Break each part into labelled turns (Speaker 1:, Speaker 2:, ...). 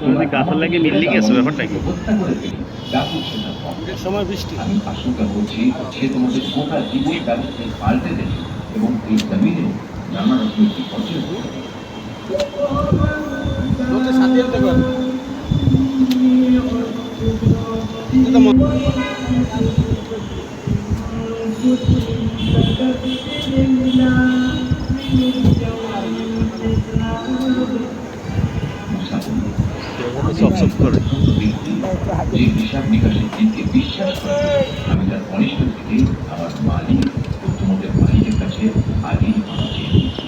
Speaker 1: তোমাদের গাছের লাগে মিললি গেছে ব্যাপারটা কি?
Speaker 2: সময় বৃষ্টি।
Speaker 3: আমি আশঙ্কা করছি সে তোমাদের গোটা জীবন ব্যবস্থায় পাল্টে দেবে এবং এই জমিনে নানা রকমের বলল,
Speaker 1: চকচক করে
Speaker 3: যে হিসাব নিকাশের দিনকে বিশ্বাস করে আমি তার অনিষ্ট থেকে আমার মালিক ও তোমাদের মালিকের কাছে আগেই চেয়ে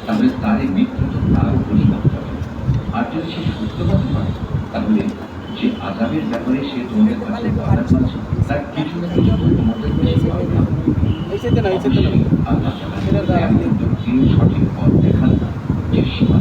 Speaker 3: তাহলে তার এই মিথ্যা তো তার উপরই করতে হবে আর যদি সে সত্যবাদী হয় তাহলে যে আজাবের ব্যাপারে সে তোমাদের কাছে বাধা করেছে তার কিছু না কিছু তো তোমাদের কাছে পাবে না
Speaker 2: এই সাইডে না এই সাইডে না
Speaker 3: আল্লাহ তাআলা এমন লোককে সঠিক পথ দেখান যে সীমা।